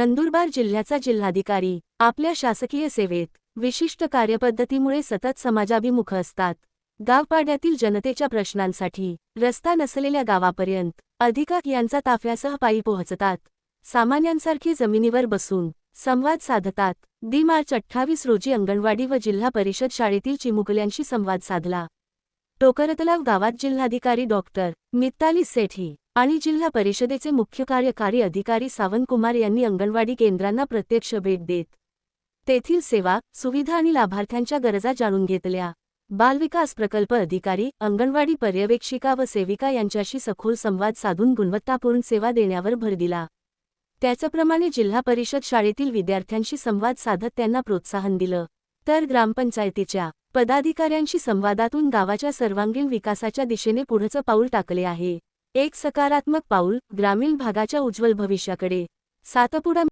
नंदुरबार जिल्ह्याचा जिल्हाधिकारी आपल्या शासकीय सेवेत विशिष्ट कार्यपद्धतीमुळे सतत समाजाभिमुख असतात. गावपाड्यातील जनतेच्या प्रश्नांसाठी रस्ता नसलेल्या गावापर्यंत अधिकाक यांचा ताफ्यासह पायी पोहोचतात. सामान्यांसारखी जमिनीवर बसून संवाद साधतात. दि मार्च अठ्ठावीस रोजी अंगणवाडी व जिल्हा परिषद शाळेतील चिमुकल्यांशी संवाद साधला. टोकरतलाव गावात जिल्हाधिकारी डॉक्टर मित्ताली सेठी आणि जिल्हा परिषदेचे मुख्य कार्यकारी अधिकारी सावंतकुमार यांनी अंगणवाडी केंद्रांना प्रत्यक्ष भेट देत तेथील सेवा सुविधा आणि लाभार्थ्यांच्या गरजा जाणून घेतल्या. बालविकास प्रकल्प अधिकारी अंगणवाडी पर्यवेक्षिका व सेविका यांच्याशी सखोल संवाद साधून गुणवत्तापूर्ण सेवा देण्यावर भर दिला. त्याचप्रमाणे जिल्हा परिषद शाळेतील विद्यार्थ्यांशी संवाद साधत त्यांना प्रोत्साहन दिलं. तर ग्रामपंचायतीच्या पदाधिकाऱ्यांशी संवादातून गावाच्या सर्वांगीण विकासाच्या दिशेने पुढचं पाऊल टाकले आहे. एक सकारात्मक पाऊल ग्रामीण भागाच्या उज्ज्वल भविष्याकडे. सातपुडा